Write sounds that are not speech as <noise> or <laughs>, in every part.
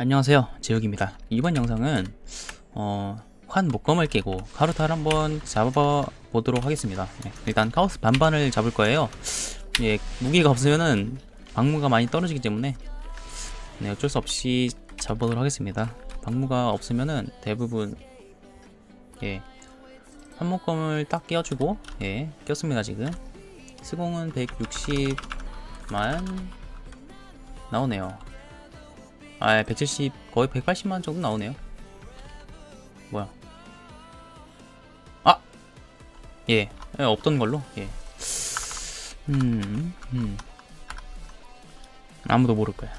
안녕하세요. 제욱입니다. 이번 영상은 어, 환 목검을 깨고 카르타를 한번 잡아 보도록 하겠습니다. 네, 일단 카오스 반반을 잡을 거예요. 예, 무기가 없으면은 방무가 많이 떨어지기 때문에 네, 어쩔 수 없이 잡아보도록 하겠습니다. 방무가 없으면은 대부분 예, 환목검을 딱 끼워주고 예, 꼈습니다 지금. 스공은 160만 나오네요 아, 170 거의 180만 정도 나오네요. 뭐야? 아, 예, 예, 없던 걸로. 예. 음, 음. 아무도 모를 거야.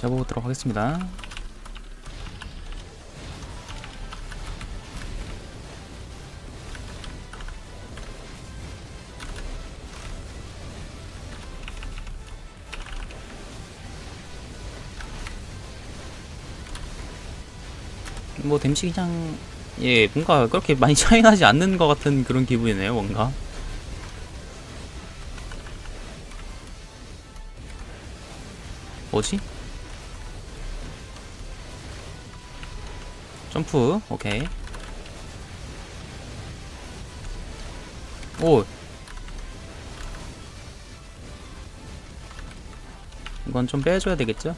잡아보도록 하겠습니다. 뭐 댐시 그냥 예 뭔가 그렇게 많이 <laughs> 차이 나지 않는 것 같은 그런 기분이네요 뭔가 뭐지? 점프 오케이 오 이건 좀 빼줘야 되겠죠?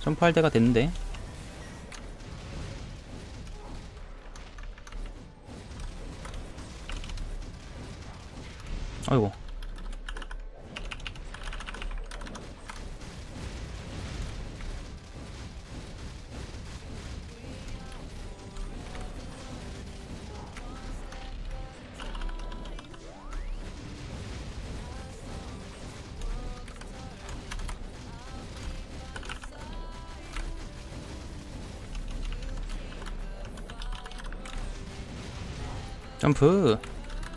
점프할 때가 됐는데 아이고. 점프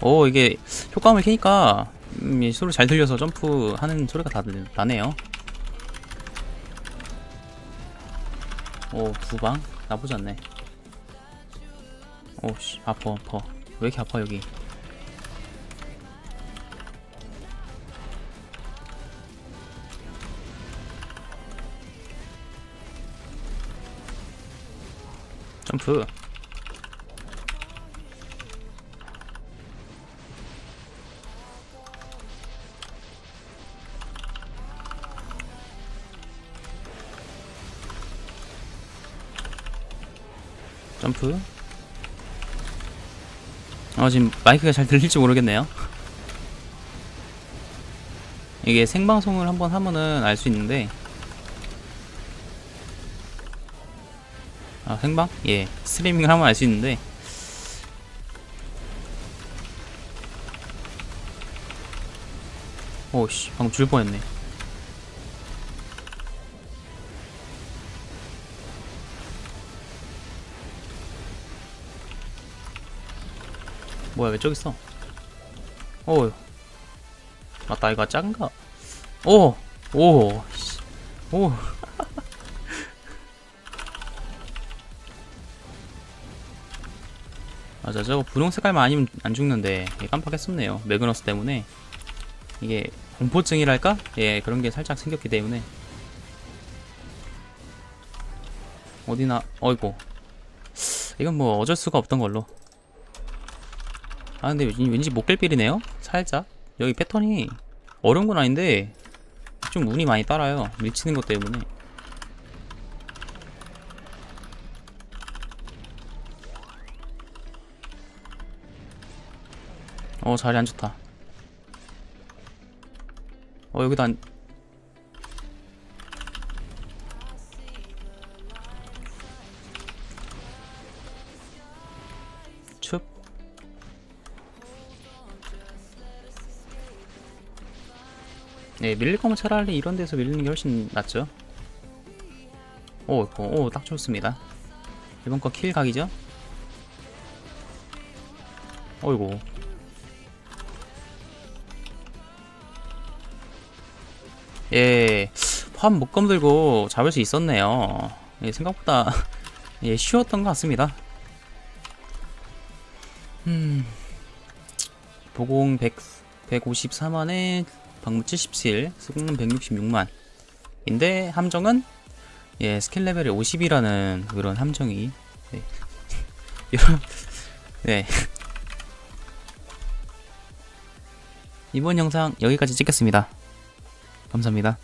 오 이게 효과음을 켜니까 음, 이 소리 잘 들려서 점프하는 소리가 다 나- 나네요. 오 두방? 나쁘지 않네. 오씨 아파 아파. 왜 이렇게 아파 여기? 점프 점프. 아 지금 마이크가 잘 들릴지 모르겠네요. 이게 생방송을 한번 하면은 알 수 있는데. 아 생방? 예 스트리밍을 하면 알 수 있는데. 오씨 방금 줄 뻔했네 뭐야 왜 저기 있어? 오 맞다 이거 작은가? 오! 오! 씨. 오! <laughs> 맞아 저거 분홍 색깔만 아니면 안 죽는데 이게 깜빡했었네요 매그너스 때문에 이게 공포증이랄까? 예 그런 게 살짝 생겼기 때문에 어디나 어이구 이건 뭐 어쩔 수가 없던 걸로 아 근데 왠- 왠지 목길빌이네요? 살짝. 여기 패턴이 어려운 건 아닌데 좀 운이 많이 따라요. 밀치는 것 때문에. 어 자리 안 좋다. 어 여기도 안 네, 밀릴 거면 차라리 이런 데서 밀리는 게 훨씬 낫죠. 오, 오, 오, 딱 좋습니다. 이번 거 킬 각이죠? 어이구. 예, 화목검 들고 잡을 수 있었네요. 예, 생각보다 <laughs> 예, 쉬웠던 것 같습니다. 음, 도공 100 154만에 방문 77, 성능 166만. 인데 함정은 예 스킬 레벨이 50이라는 그런 함정이 네. <laughs> 이런 네 <laughs> 이번 영상 여기까지 찍겠습니다. 감사합니다.